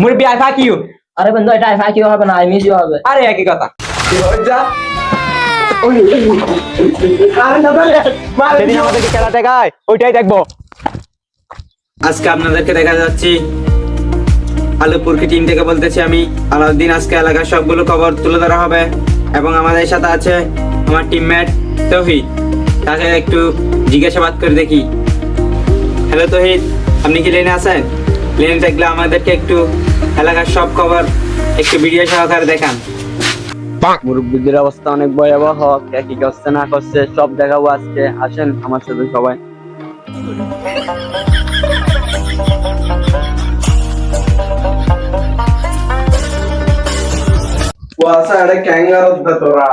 মুরব্বি I fuck you আরে বন্ধু এটা আইফা কিও হবে না আই মিস ইউ হবে। আরে একই কথা। সেদিন আমাদেরকে খেলা দেখায় ওইটাই দেখব। আজকে আপনাদেরকে দেখা যাচ্ছি আলুপুরকি টিম থেকে বলতেছি আমি আলাউদ্দিন আজকে এলাকার সবগুলো খবর তুলে ধরা হবে এবং আমাদের সাথে আছে আমার টিমমেট তৌহিদ। তাকে একটু জিজ্ঞাসাবাদ করে দেখি। হ্যালো তৌহিদ আপনি কি লেনে আছেন? লেনে থাকলে আমাদেরকে একটু এলাকার সব খবর একটু ভিডিও সহকারে দেখান। মুরব্বীদের অবস্থা অনেক ভয়াবহ কে কি করছে না করছে সব দেখাবো আজকে। আসেন আমার সাথে সবাই। তোরা।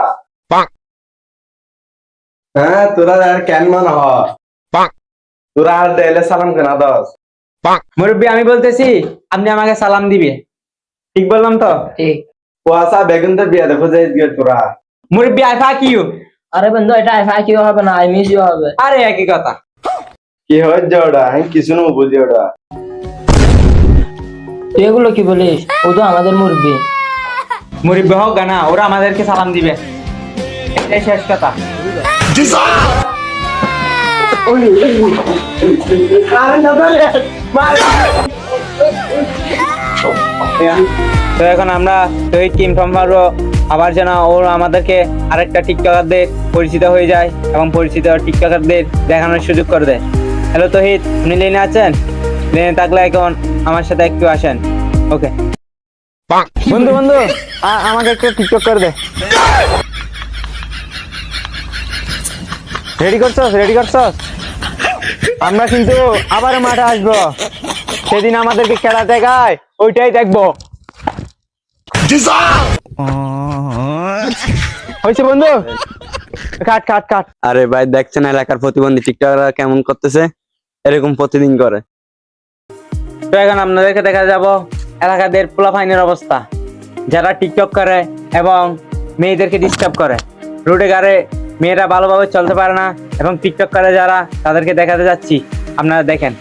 হ্যাঁ তোরা আর ক্যান মান হ তোরা আর দেলে সালাম কেনা দস। মুরব্বি আমি বলতেছি আপনি আমাকে সালাম দিবে ঠিক বললাম তো? ঠিক। কুয়াশা বেগুন তো বিয়া দেখো যে দিয়ে তোরা। মুরব্বি আই ইউ আরে বন্ধু এটা আইফা কিও হবে না আই মিস ইউ হবে। আরে একই কথা। কি হচ্ছে ওটা? আমি কিছু না বুঝি ওটা। তুই এগুলো কি বলিস? ও তো আমাদের মুরব্বী। মুরব্বি হোক না ওরা আমাদেরকে সালাম দিবে। এটাই শেষ কথা। তো এখন আমরা শহীদ টিম সম্পারও আবার যেন ওর আমাদেরকে আরেকটা টিকটকারদের পরিচিত হয়ে যায় এবং পরিচিত টিকটকারদের দেখানোর সুযোগ করে দেয়। হ্যালো তহিদ আপনি লেনে আছেন? লেনে থাকলে এখন আমার সাথে একটু আসেন। ওকে বন্ধু বন্ধু আমাকে একটু টিকটক করে দে। রেডি করছস? রেডি করছস? আমরা কিন্তু আবার মাঠে আসব। সেদিন আমাদেরকে খেলা দেখায় ওইটাই দেখব। হয়েছে বন্ধু? কাট কাট কাট। আরে ভাই দেখছেন এলাকার প্রতিবন্ধী টিকটকরা কেমন করতেছে? এরকম প্রতিদিন করে। তো এখন আপনাদেরকে দেখা যাব এলাকাদের পোলাফাইনের অবস্থা। যারা টিকটক করে এবং মেয়েদেরকে ডিস্টার্ব করে। রোডে গাড়ে মেয়েরা ভালোভাবে চলতে পারে না এবং টিকটক করে যারা তাদেরকে দেখাতে যাচ্ছি। আপনারা দেখেন।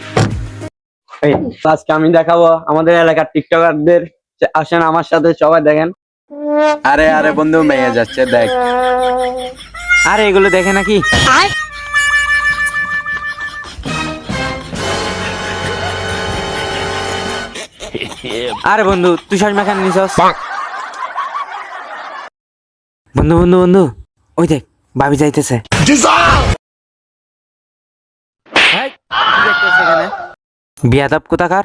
আজকে আমি দেখাবো আমাদের এলাকার টিকটকারদের আসেন আমার সাথে সবাই দেখেন। আরে আরে বন্ধু মেয়ে যাচ্ছে দেখ। আরে এগুলো দেখে নাকি? আরে বন্ধু তুই সসমা খান নিছস? বন্ধু বন্ধু বন্ধু। ওই দেখ। ভাবি যাইতেছে? বিয়াদব কোথাকার?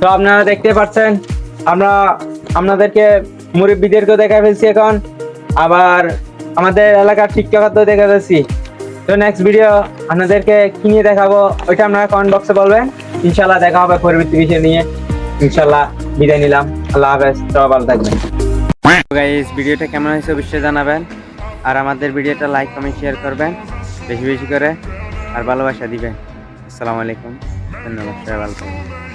তো আপনারা দেখতে পাচ্ছেন আমরা আপনাদেরকে মুরব্বীদেরকেও দেখা ফেলছি এখন আবার আমাদের এলাকার টিকটকারদের দেখা যাচ্ছি তো নেক্সট ভিডিও আপনাদেরকে কি নিয়ে দেখাবো ওইটা আপনারা কমেন্ট বক্সে বলবেন। ইনশাল্লাহ দেখা হবে পরবর্তী বিষয় নিয়ে। ইনশাল্লাহ বিদায় নিলাম। আল্লাহ হাফেজ। সবাই ভালো থাকবেন। গাইস ভিডিওটা কেমন হয়েছে অবশ্যই জানাবেন। আর আমাদের ভিডিওটা লাইক কমেন্ট শেয়ার করবেন। বেশি বেশি করে আর ভালোবাসা দিবেন। আসসালামু আলাইকুম। ধন্যবাদ, সবাই ভালো থাকবেন।